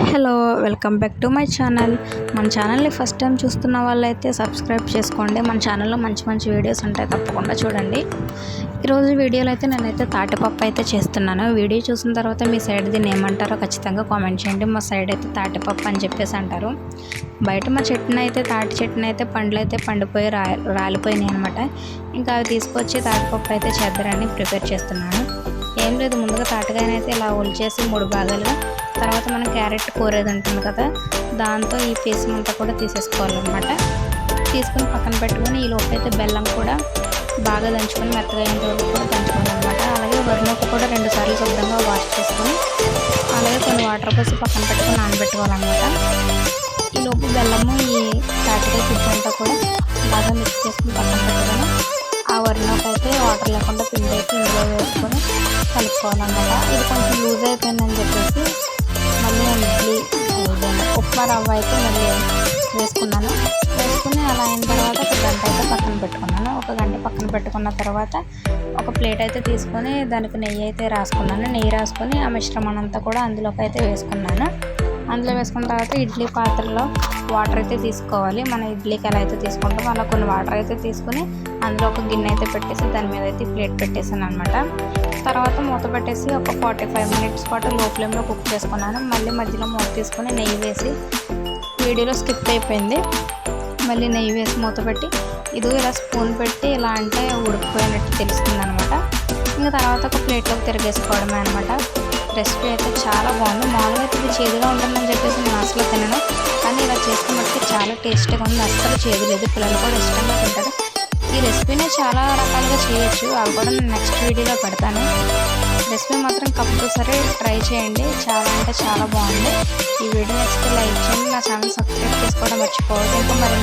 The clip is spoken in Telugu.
Hello welcome back to my channel. మన ఛానల్ని ఫస్ట్ టైం చూస్తున్న వాళ్ళైతే సబ్స్క్రైబ్ చేసుకోండి. మన ఛానల్లో మంచి మంచి వీడియోస్ ఉంటాయి తప్పకుండా చూడండి. ఈరోజు వీడియోలో అయితే నేనైతే తాటిపప్పు అయితే చేస్తున్నాను. వీడియో చూసిన తర్వాత మీ సైడ్ దీన్ని ఏమంటారో ఖచ్చితంగా కామెంట్ చేయండి. మా సైడ్ అయితే తాటిపప్పు అని చెప్పేసి అంటారు. బయట మా చెట్టున అయితే తాటి చెట్టున అయితే పండ్లు అయితే పండిపోయి రా రాలిపోయినాయి అనమాట ఇంకా అవి తీసుకొచ్చి తాటిపప్పు అయితే చేద్దరని ప్రిపేర్ చేస్తున్నాను. ఏం లేదు ముందుగా తాటికాయనైతే ఇలా ఒలిచేసి మూడు భాగాలుగా తర్వాత మనం క్యారెట్ కోరేది ఉంటుంది కదా దాంతో ఈ పీస్ అంతా కూడా తీసేసుకోవాలన్నమాట. తీసుకొని పక్కన పెట్టుకొని ఈ లోపు అయితే బెల్లం కూడా బాగా దంచుకొని మెత్తగా అయిన వరకు కూడా దంచుకోవాలన్నమాట. అలాగే వరినొక్క కూడా రెండు సార్లు శుభ్రంగా వాష్ చేసుకొని అలాగే కొన్ని వాటర్ పోసి పక్కన పెట్టుకొని నానబెట్టుకోవాలన్నమాట. ఈ లోపు బెల్లము ఈ తాటికాయ పిచ్చి అంతా కూడా బాగా మిక్స్ చేసుకుని పక్కన పెట్టుకొని ఆ వరినొక్క అయితే వాటర్ లేకుండా పిండి అయితే ఇందులో వేసుకొని కలుపుకోవాలన్నమాట ఇది కొంచెం లూజ్ అయిపోయిందని చెప్పేసి మళ్ళీ ఇడ్లీ ఉప్మా రవ్వ అయితే మళ్ళీ వేసుకున్నాను. వేసుకుని అలా అయిన తర్వాత ఒక గంట అయితే పక్కన పెట్టుకున్నాను. ఒక గంట పక్కన పెట్టుకున్న తర్వాత ఒక ప్లేట్ అయితే తీసుకొని దానికి నెయ్యి అయితే రాసుకున్నాను. నెయ్యి రాసుకొని ఆ మిశ్రమం అంతా కూడా అందులోకి అయితే వేసుకున్నాను. అందులో వేసుకున్న తర్వాత ఇడ్లీ పాత్రలో వాటర్ అయితే తీసుకోవాలి. మన ఇడ్లీకి ఎలా అయితే తీసుకుంటామో అలా కొన్ని వాటర్ అయితే తీసుకుని అందులో ఒక గిన్నె అయితే పెట్టేసి దాని మీద అయితే ప్లేట్ పెట్టేసాను అనమాట తర్వాత మూత పెట్టేసి ఒక ఫార్టీ ఫైవ్ మినిట్స్ పాటు లో ఫ్లేమ్లో కుక్ చేసుకున్నాను. మళ్ళీ మధ్యలో మూత తీసుకొని నెయ్యి వేసి వీడియోలో స్కిప్ అయిపోయింది. మళ్ళీ నెయ్యి వేసి మూత పెట్టి ఇది ఇలా స్పూన్ పెట్టి ఇలా అంటే ఉడికిపోయినట్టు తెలుస్తుంది అనమాట ఇంకా తర్వాత ఒక ప్లేట్లోకి తిరిగేసుకోవడమే అనమాట రెసిపీ అయితే చాలా బాగుంది. మామూలుగా అయితే ఇది చేదుగా ఉంటుందని చెప్పేసి నేను అసలు తినను. చాలా టేస్టీగా ఉంది. అస్సలు చేయలేదు. పిల్లలు కూడా ఇష్టంగా తింటారు. ఈ రెసిపీని చాలా రకాలుగా చేయొచ్చు. అవి కూడా నేను నెక్స్ట్ వీడియోలో పెడతాను. రెసిపీ మాత్రం కంపల్సరీ ట్రై చేయండి. చాలా అంటే చాలా బాగుంది. ఈ వీడియో నచ్చితే లైక్ చేయండి. నా ఛానల్ సబ్స్క్రైబ్ చేసుకోవడం మర్చిపోవద్దు. ఇంకా మరి